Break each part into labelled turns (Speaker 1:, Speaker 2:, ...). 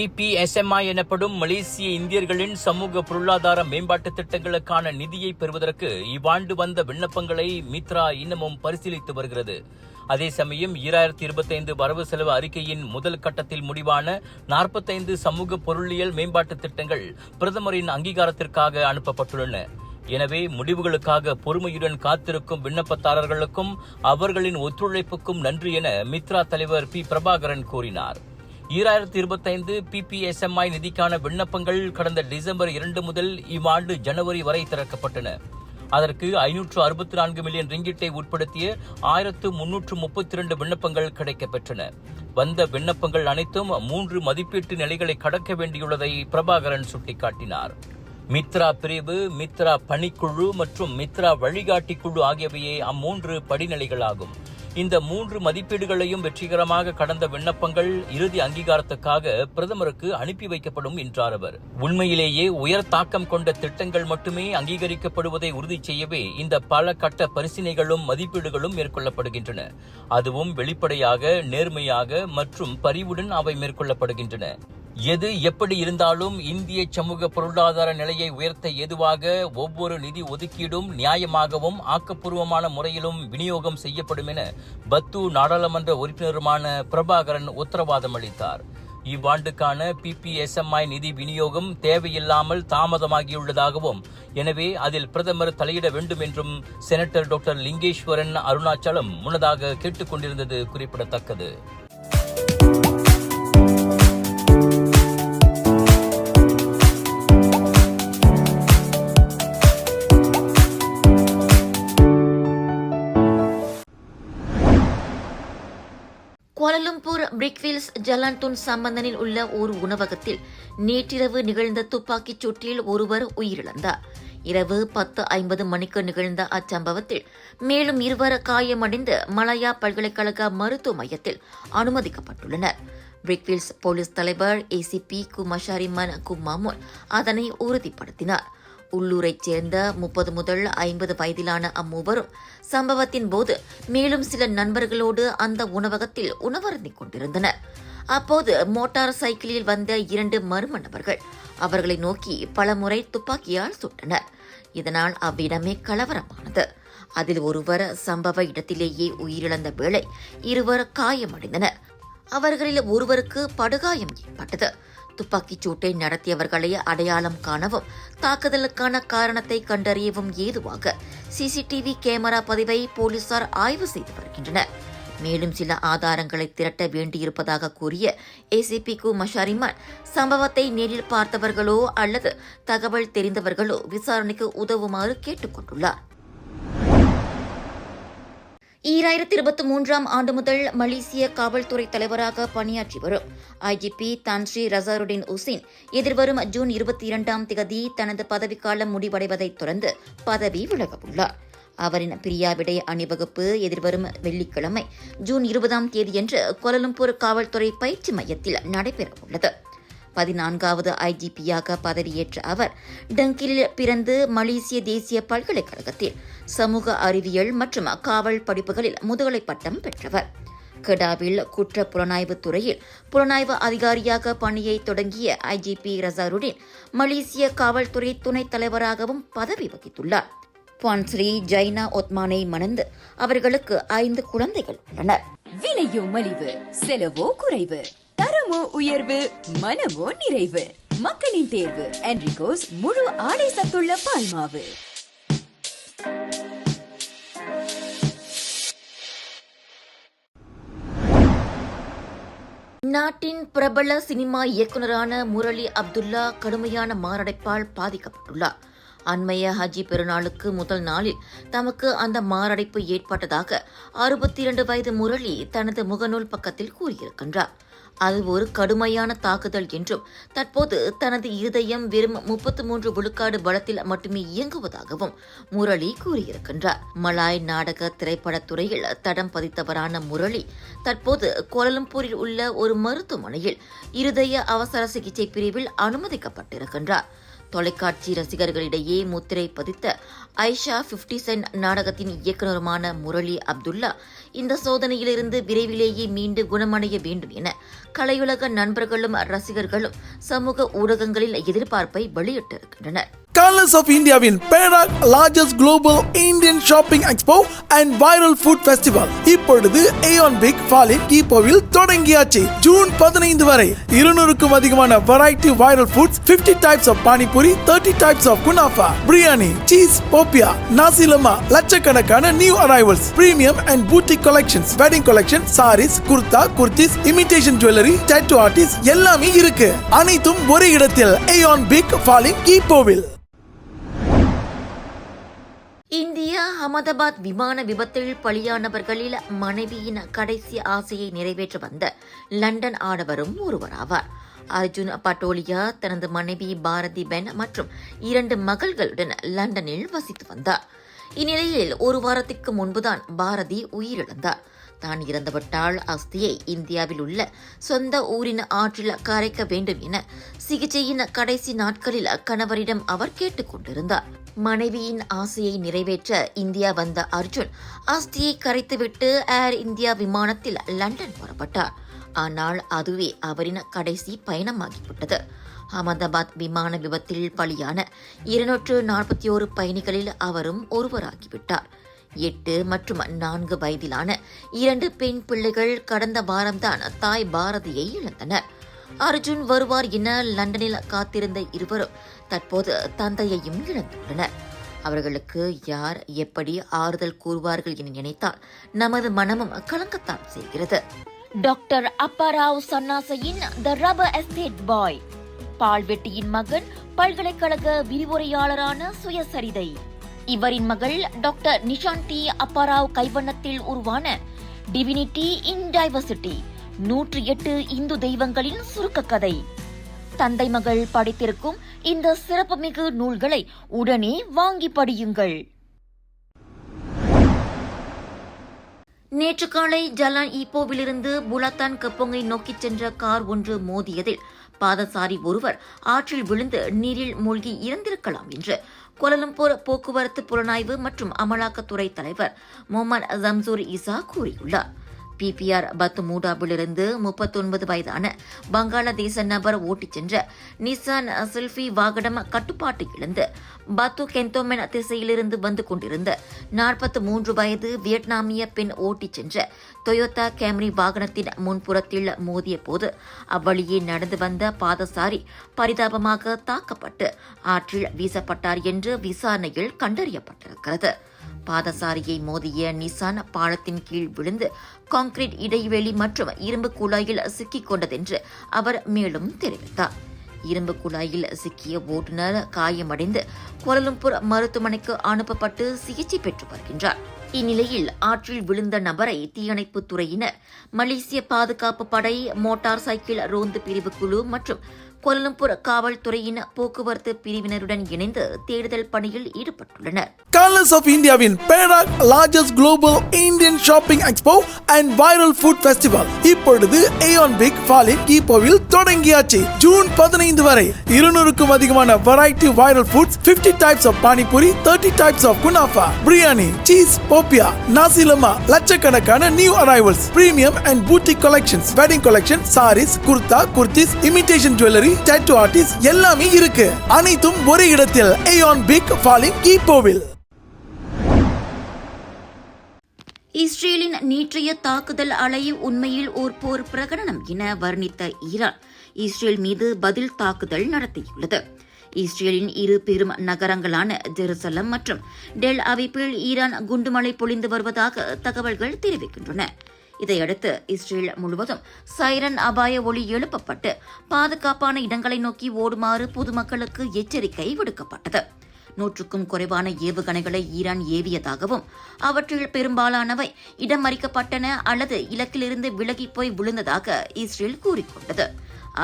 Speaker 1: பிபிஎஸ்எம்ஐ எனப்படும் மலேசிய இந்தியர்களின் சமூக பொருளாதார மேம்பாட்டு திட்டங்களுக்கான நிதியை பெறுவதற்கு இவ்வாண்டு வந்த விண்ணப்பங்களை மித்ரா இன்னமும் பரிசீலித்து வருகிறது. அதே சமயம் ஈராயிரத்தி இருபத்தைந்து வரவு செலவு அறிக்கையின் முதல் கட்டத்தில் முடிவான நாற்பத்தைந்து சமூக பொருளியல் மேம்பாட்டு திட்டங்கள் பிரதமரின் அங்கீகாரத்திற்காக அனுப்பப்பட்டுள்ளன. எனவே முடிவுகளுக்காக பொறுமையுடன் காத்திருக்கும் விண்ணப்பதாரர்களுக்கும் அவர்களின் ஒத்துழைப்புக்கும் நன்றி என மித்ரா தலைவர் பி. பிரபாகரன் கூறினார். ஈராயிரத்தி இருபத்தைந்து பிபிஎஸ்எம்ஐ நிதிக்கான விண்ணப்பங்கள் கடந்த டிசம்பர் இரண்டு முதல் இவ்வாண்டு ஜனவரி வரை திறக்கப்பட்டன. அதற்கு ஐநூற்று அறுபத்தி நான்கு மில்லியன் ரிங்கிட்டை உட்படுத்திய ஆயிரத்து முன்னூற்று முப்பத்தி இரண்டு விண்ணப்பங்கள் கிடைக்கப்பெற்றன. வந்த விண்ணப்பங்கள் அனைத்தும் மூன்று மதிப்பீட்டு நிலைகளை கடக்க வேண்டியுள்ளதை பிரபாகரன் சுட்டிக்காட்டினார். மித்ரா பிரிவு மித்ரா பணிக்குழு மற்றும் மித்ரா வழிகாட்டி குழு ஆகியவையே அம்மூன்று படிநிலைகளாகும். இந்த மூன்று மதிப்பீடுகளையும் வெற்றிகரமாக கடந்த விண்ணப்பங்கள் இறுதி அங்கீகாரத்துக்காக பிரதமருக்கு அனுப்பி வைக்கப்படும் என்றார் அவர். உண்மையிலேயே உயர் தாக்கம் கொண்ட திட்டங்கள் மட்டுமே அங்கீகரிக்கப்படுவதை உறுதி செய்யவே இந்த பல கட்ட பரிசீலனைகளும் மதிப்பீடுகளும் மேற்கொள்ளப்படுகின்றன. அதுவும் வெளிப்படையாக நேர்மையாக மற்றும் பரிவுடன் அவை மேற்கொள்ளப்படுகின்றன. எது எப்படி இருந்தாலும் இந்திய சமூக பொருளாதார நிலையை உயர்த்த ஏதுவாக ஒவ்வொரு நிதி ஒதுக்கீடும் நியாயமாகவும் ஆக்கப்பூர்வமான முறையிலும் விநியோகம் செய்யப்படும் என பத்து நாடாளுமன்ற உறுப்பினருமான பிரபாகரன் உத்தரவாதம் அளித்தார். இவ்வாண்டுக்கான பிபிஎஸ்எம்ஐ நிதி விநியோகம் தேவையில்லாமல் தாமதமாகியுள்ளதாகவும் எனவே அதில் பிரதமர் தலையிட வேண்டும் என்றும் செனட்டர் டாக்டர் லிங்கேஸ்வரன் அருணாச்சலம் முன்னதாக கேட்டுக்கொண்டிருந்தது குறிப்பிடத்தக்கது.
Speaker 2: கோலலும்பூர் பிரிக்வில்ஸ் ஜலான்துன் சம்பந்தனில் உள்ள ஒரு உணவகத்தில் நேற்றிரவு நிகழ்ந்த துப்பாக்கிச் சூட்டில் ஒருவர் உயிரிழந்தார். இரவு பத்து ஐம்பது மணிக்கு நிகழ்ந்த அச்சம்பவத்தில் மேலும் இருவர் காயமடைந்து மலாயா பல்கலைக்கழக மருத்துவ மையத்தில் அனுமதிக்கப்பட்டுள்ளனர். பிரிக்வில்ஸ் போலீஸ் தலைவர் ஏசிபி குமஷாரிமன் குமாமுன் அதனை உறுதிப்படுத்தினார். உள்ளூரைச் சேர்ந்த முப்பது முதல் ஐம்பது வயதிலான அம்மூவரும் சம்பவத்தின் போது மேலும் சில நண்பர்களோடு அந்த உணவகத்தில் உணவருந்திக் கொண்டிருந்தனர். அப்போது மோட்டார் சைக்கிளில் வந்த இரண்டு மர்ம நபர்கள் அவர்களை நோக்கி பலமுறை துப்பாக்கியால் சுட்டனர். இதனால் அவ்விடமே கலவரமானது. அதில் ஒருவர் சம்பவ இடத்திலேயே உயிரிழந்த வேளை இருவர் காயமடைந்தனர். அவர்களில் ஒருவருக்கு படுகாயம் ஏற்பட்டது. துப்பாக்கிச் சூட்டை நடத்தியவர்களை அடையாளம் காணவும் தாக்குதலுக்கான காரணத்தை கண்டறியவும் ஏதுவாக சிசிடிவி கேமரா பதிவை போலீசார் ஆய்வு செய்து வருகின்றனர். மேலும் சில ஆதாரங்களை திரட்ட வேண்டியிருப்பதாக கூறிய ஏசிபி கு மஷாரிமான் சம்பவத்தை நேரில் பார்த்தவர்களோ அல்லது தகவல் தெரிந்தவர்களோ விசாரணைக்கு உதவுமாறு கேட்டுக்கொண்டுள்ளார். ஈராயிரத்தி இருபத்தி மூன்றாம் ஆண்டு முதல் மலேசிய காவல்துறை தலைவராக பணியாற்றி வரும். ஐஜிபி தான்ஸ்ரீ ரசாருடின் உசின் எதிர்வரும் ஜூன் இருபத்தி இரண்டாம் திகதி தனது பதவிக்காலம் முடிவடைவதைத் தொடர்ந்து பதவி விலகவுள்ளார். அவரின் பிரியாவிடை அணிவகுப்பு எதிர்வரும் வெள்ளிக்கிழமை ஜூன் இருபதாம் தேதியன்று கோலலம்பூர் காவல்துறை பயிற்சி மையத்தில் நடைபெறவுள்ளது. பதினான்காவது ஐஜிபியாக பதவியேற்ற அவர் டங்கிலில் பிறந்து மலேசிய தேசிய பல்கலைக்கழகத்தில் சமூக அறிவியல் மற்றும் காவல் படிப்புகளில் முதுகலை பட்டம் பெற்றவர். கெடாவில் குற்ற புலனாய்வு துறையில் புலனாய்வு அதிகாரியாக பணியை தொடங்கிய ஐஜிபி ரசாருடின் மலேசிய காவல்துறை துணைத் தலைவராகவும் பதவி வகித்துள்ளார். பான்ஸ்ரீ ஜைனா ஒத்மானை மணந்து அவர்களுக்கு ஐந்து குழந்தைகள் உள்ளனர்.
Speaker 3: விலையோ மலிவு செலவோ குறைவு. தரமோ உயர்வு மனமோ நிறைவு. மக்களின் தேர்வு என்ரிகோஸ் முழு ஆடை சத்துள்ள பால்மாவு
Speaker 2: நாட்டின் பிரபல சினிமா இயக்குனரான முரளி அப்துல்லா கடுமையான மாரடைப்பால் பாதிக்கப்பட்டுள்ளார். அண்மைய ஹஜ்ஜி பெருநாளுக்கு முதல் நாளில் தமக்கு அந்த மாரடைப்பு ஏற்பட்டதாக அறுபத்தி இரண்டு வயது முரளி தனது முகநூல் பக்கத்தில் கூறியிருக்கின்றார். அது ஒரு கடுமையான தாக்குதல் என்றும் தற்போது தனது இருதயம் வெறும் முப்பத்து மூன்று விழுக்காடு பலத்தில் மட்டுமே இயங்குவதாகவும் முரளி கூறியிருக்கின்றார். மலாய் நாடக திரைப்படத்துறையில் தடம் பதித்தவரான முரளி தற்போது கோலலம்பூரில் உள்ள ஒரு மருத்துவமனையில் இருதய அவசர சிகிச்சை பிரிவில் அனுமதிக்கப்பட்டிருக்கின்றார். தொலைக்காட்சி ரசிகர்களிடையே முத்திரை பதித்த ஐஷா பிப்டி சென்ட் நாடகத்தின் இயக்குநருமான முரளி அப்துல்லா இந்த சோதனையிலிருந்து விரைவிலேயே மீண்டு குணமடைய வேண்டும் என கலையுலக நண்பர்களும் ரசிகர்களும் சமூக ஊடகங்களில் எதிர்பார்ப்பை வெளியிட்டிருக்கின்றனர்.
Speaker 4: கலர்ஸ் ஆஃப் இந்தியாவின் Perak largest global Indian shopping expo and viral food festival இப்பொழுது ஏஆன் பிக் ஃபாலின் ஈப்போவில் தொடங்கியாச்சு. ஜூன் பதினைந்து வரை இருநூறுக்கும் அதிகமான variety viral foods 50 types of panipuri thirty types of kunafa biryani cheese popiah nasi lemak லட்சக்கணக்கான new arrivals premium and boutique collections wedding collection saris kurta kurtis imitation jewellery tattoo artist எல்லாமே இருக்கு. அனைத்தும் ஒரே இடத்தில். ஏஆன் பிக் ஃபாலிங் ஈப்போவில்
Speaker 2: India Ahmedabad விமான விபத்தில் பலியானவர்களில் மனைவியின் கடைசி ஆசையை நிறைவேற்ற வந்த லண்டன் ஆடவரும் ஒருவராவார். அர்ஜுன் பட்டோலியா தனது மனைவி பாரதி பென் மற்றும் இரண்டு மகள்களுடன் லண்டனில் வசித்து வந்தார். இந்நிலையில் ஒரு வாரத்திற்கு முன்புதான் பாரதி உயிரிழந்தார். தான் இறந்துவிட்டால் அஸ்தியை இந்தியாவில் உள்ள சொந்த ஊரின் ஆற்றில் கரைக்க வேண்டும் என சிகிச்சையின் கடைசி நாட்களில் கணவரிடம் அவர் கேட்டுக்கொண்டிருந்தார் மனைவியின் ஆசையை நிறைவேற்ற இந்தியா வந்த அர்ஜுன் அஸ்தியை கரைத்துவிட்டு ஏர் இந்தியா விமானத்தில் லண்டன் புறப்பட்டார். ஆனால் அதுவே அவரின் கடைசி பயணமாகிவிட்டது. அகமதாபாத் விமான விபத்தில் பலியான இருநூற்று நாற்பத்தி ஓரு பயணிகளில் அவரும் ஒருவராகிவிட்டார். எட்டு மற்றும் நான்கு வயதிலான இரண்டு பெண் பிள்ளைகள் கடந்த வாரம்தான் தாய் பாரதியை இழந்தனர். அர்ஜுன் வருவார் என லண்டனில் காத்திருந்த இருவரும் தற்போது தந்தையையும் இழந்துள்ளனர். அவர்களுக்கு யார் எப்படி ஆறுதல் கூறுவார்கள் என நினைத்தால் நமது மனமும் கலங்கத்தான் செய்கிறது. டாக்டர் அப்பாராவ் சன்னாசையின் த ரபர் எஸ்டேட் பாய் பால்வெட்டியின் மகன் பல்கலைக்கழக விரிவுரையாளரான சுயசரிதை. இவரின் மகள் டாக்டர் நிஷாந்தி அப்பாராவ் கைவண்ணத்தில் உருவான டிவினிட்டி இன் டைவர்சிட்டி நூற்றி எட்டு இந்து தெய்வங்களின் சுருக்க கதை. தந்தை மகள் படித்திருக்கும் இந்த சிறப்புமிகு நூல்களை உடனே வாங்கி படியுங்கள். நேற்று காலை ஜலான் ஈப்போவிலிருந்து புலத்தான் கப்போங்கை நோக்கிச் சென்ற கார் ஒன்று மோதியதில் பாதசாரி ஒருவர் ஆற்றில் விழுந்து நீரில் மூழ்கி இறந்திருக்கலாம் என்று கோலலம்பூர் போக்குவரத்து புலனாய்வு மற்றும் அமலாக்கத்துறை தலைவர் முகமது ஜம்சூர் இசா கூறியுள்ளார். பிபிஆர் பத்மூடாவிலிருந்து முப்பத்தொன்பது வயதான வங்காளதேச நபர் ஓட்டிச் சென்ற நிசான் செல்ஃபி வாகனம் கட்டுப்பாட்டு இழந்து பத்து கெந்தோமென் திசையிலிருந்து வந்து கொண்டிருந்த நாற்பத்தி மூன்று வயது வியட்நாமிய பெண் ஓட்டிச் சென்ற டொயோட்டா கேமரி வாகனத்தின் முன்புறத்தில் மோதிய போது அவ்வழியே நடந்து வந்த பாதசாரி பரிதாபமாக தாக்கப்பட்டு ஆற்றில் வீசப்பட்டார் என்று விசாரணையில் கண்டறியப்பட்டிருக்கிறது. பாதசாரியை மோதிய நிசான் பாலத்தின் கீழ் விழுந்து கான்கிரீட் இடைவெளி மற்றும் இரும்பு குழாயில் சிக்கிக் கொண்டதென்று அவர் மேலும் தெரிவித்தார். இரும்பு குழாயில் சிக்கிய ஓட்டுநர் காயமடைந்து கோலலம்பூர் மருத்துவமனைக்கு அனுப்பப்பட்டு சிகிச்சை பெற்று வருகின்றார். இந்நிலையில் ஆற்றில் விழுந்த நபரை தீயணைப்புத் துறையினர் மலேசிய பாதுகாப்பு படை மோட்டார் சைக்கிள் ரோந்து பிரிவு குழு மற்றும் கோலலம்பூர் காவல்துறையின் போக்குவரத்து பிரிவினருடன் இணைந்து தேடுதல் பணியில் ஈடுபட்டுள்ளனர்.
Speaker 4: கலர்ஸ் ஆஃப் இந்தியாவின் Perak largest global Indian shopping expo and viral food festival இப்பொழுது ஏஆன் பிக் ஃபாலின் கீப்போவில் தொடங்கியாச்சு. ஜூன் பதினைந்து வரை இருநூறுக்கும் அதிகமான variety viral foods 50 types of panipuri thirty types of kunafa biryani cheese popiah nasi lemak லட்சக்கணக்கான new arrivals premium and boutique collections wedding collection saris kurta kurtis imitation jewellery tattoo artist எல்லாமே இருக்கு. அனைத்தும் ஒரு இடத்தில். ஏஆன் பிக் ஃபாலிங் கீப்போவில்
Speaker 2: இஸ்ரேலின் நேற்றைய தாக்குதல் அலை உண்மையில் ஓர் போர் பிரகடனம் என வர்ணித்த ஈரான் இஸ்ரேல் மீது பதில் தாக்குதல் நடத்தியுள்ளது. இஸ்ரேலின் இரு பெரும் நகரங்களான ஜெருசலம் மற்றும் டெல் அவிப்பில் ஈரான் குண்டுமழை பொழிந்து வருவதாக தகவல்கள் தெரிவிக்கின்றன. இதையடுத்து இஸ்ரேல் முழுவதும் சைரன் அபாய ஒளி எழுப்பப்பட்டு பாதுகாப்பான இடங்களை நோக்கி ஓடுமாறு பொதுமக்களுக்கு எச்சரிக்கை விடுக்கப்பட்டது. நூற்றுக்கும் குறைவான ஏவுகணைகளை ஈரான் ஏவியதாகவும் அவற்றில் பெரும்பாலானவை இடமறிக்கப்பட்டன அல்லது இலக்கிலிருந்து விலகி போய் விழுந்ததாக இஸ்ரேல் கூறிக்கொண்டது.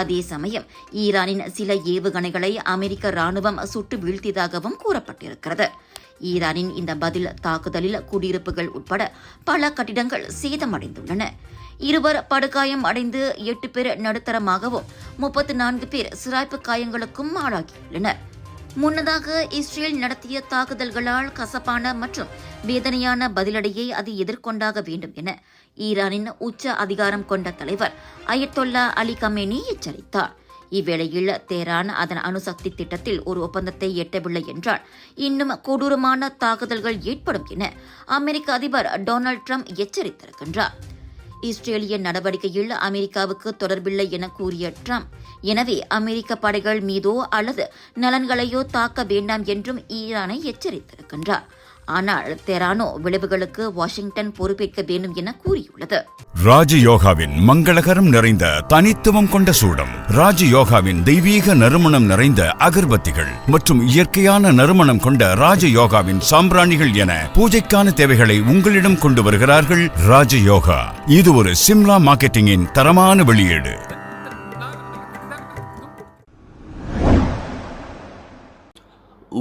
Speaker 2: அதே சமயம் ஈரானின் சில ஏவுகணைகளை அமெரிக்க ராணுவம் சுட்டு வீழ்த்தியதாகவும் கூறப்பட்டிருக்கிறது. ஈரானின் இந்த பதில் தாக்குதலில் குடியிருப்புகள் உட்பட பல கட்டிடங்கள் சேதமடைந்துள்ளன. இருவர் படுகாயம் அடைந்து எட்டு பேர் நடுத்தரமாகவும் முப்பத்து நான்கு பேர் சிராய்ப்பு காயங்களுக்கும் ஆளாகியுள்ளனர். முன்னதாக இஸ்ரேல் நடத்திய தாக்குதல்களால் கசப்பான மற்றும் வேதனையான பதிலடியை அது எதிர்கொண்டாக வேண்டும் என ஈரானின் உச்ச அதிகாரம் கொண்ட தலைவர் அயத்தொல்லா அலி கமேனி எச்சரித்தார். இவ்வேளையில் தேரான் அதன் அணுசக்தி திட்டத்தில் ஒரு ஒப்பந்தத்தை எட்டவில்லை என்றால் இன்னும் கொடூரமான தாக்குதல்கள் ஏற்படும் என அமெரிக்க அதிபர் டொனால்ட் ட்ரம்ப் எச்சரித்திருக்கின்றார். இஸ்ரேலிய நடவடிக்கையில் அமெரிக்காவுக்கு தொடர்பில்லை என கூறிய ட்ரம்ப் எனவே அமெரிக்க படைகள் மீதோ அல்லது நலன்களையோ தாக்க வேண்டாம் என்றும் ஈரானை எச்சரித்திருக்கின்றார். ஆனால் தெரானோ விளைவுகளுக்கு வாஷிங்டன் பொறுப்பேற்க வேண்டும் என கூறியுள்ளது.
Speaker 5: ராஜயோகாவின் மங்களகரம் நிறைந்த தனித்துவம் கொண்ட சூடம் ராஜயோகாவின் தெய்வீக நறுமணம் நிறைந்த அகர்பத்திகள் மற்றும் இயற்கையான நறுமணம் கொண்ட ராஜயோகாவின் சாம்பிராணிகள் என பூஜைக்கான தேவைகளை உங்களிடம் கொண்டு வருகிறார்கள் ராஜயோகா. இது ஒரு சிம்லா மார்க்கெட்டிங்கின் தரமான வெளியீடு.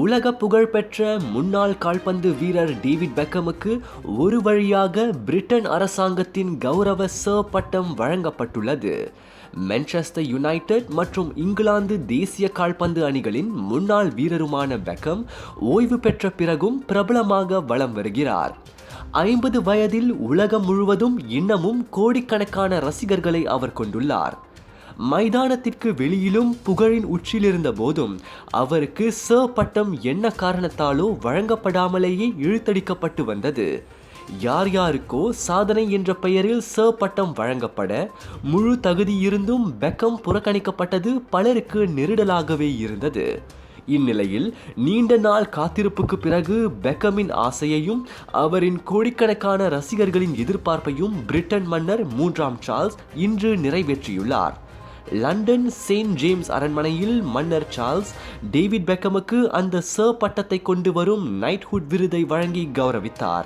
Speaker 6: உலக புகழ்பெற்ற முன்னாள் கால்பந்து வீரர் டேவிட் பெக்கமுக்கு ஒரு வழியாக பிரிட்டன் அரசாங்கத்தின் கௌரவ சர் பட்டம் வழங்கப்பட்டுள்ளது. மான்செஸ்டர் யுனைடெட் மற்றும் இங்கிலாந்து தேசிய கால்பந்து அணிகளின் முன்னாள் வீரருமான பெக்கம் ஓய்வு பெற்ற பிறகும் பிரபலமாக வலம் வருகிறார். ஐம்பது வயதில் உலகம் முழுவதும் இன்னமும் கோடிக்கணக்கான ரசிகர்களை அவர் கொண்டுள்ளார். மைதானத்திற்கு வெளியிலும் புகழின் உச்சிலிருந்த போதும் அவருக்கு ச பட்டம் என்ன காரணத்தாலோ வழங்கப்படாமலேயே இழுத்தடிக்கப்பட்டு வந்தது. யார் யாருக்கோ சாதனை என்ற பெயரில் ச பட்டம் வழங்கப்பட முழு தகுதி இருந்தும் பெக்கம் புறக்கணிக்கப்பட்டது பலருக்கு நெருடலாகவே இருந்தது. இந்நிலையில் நீண்ட நாள் காத்திருப்புக்கு பிறகு பெக்கமின் ஆசையையும் அவரின் கோடிக்கணக்கான ரசிகர்களின் எதிர்பார்ப்பையும் பிரிட்டன் மன்னர் மூன்றாம் சார்ல்ஸ் இன்று நிறைவேற்றியுள்ளார். லண்டன் செயின்ட் ஜேம்ஸ் அரண்மனையில் மன்னர் சார்ல்ஸ் டேவிட் பெக்கமுக்கு அந்த சர் பட்டத்தை கொண்டு வரும் நைட்ஹுட் விருதை வழங்கி கௌரவித்தார்.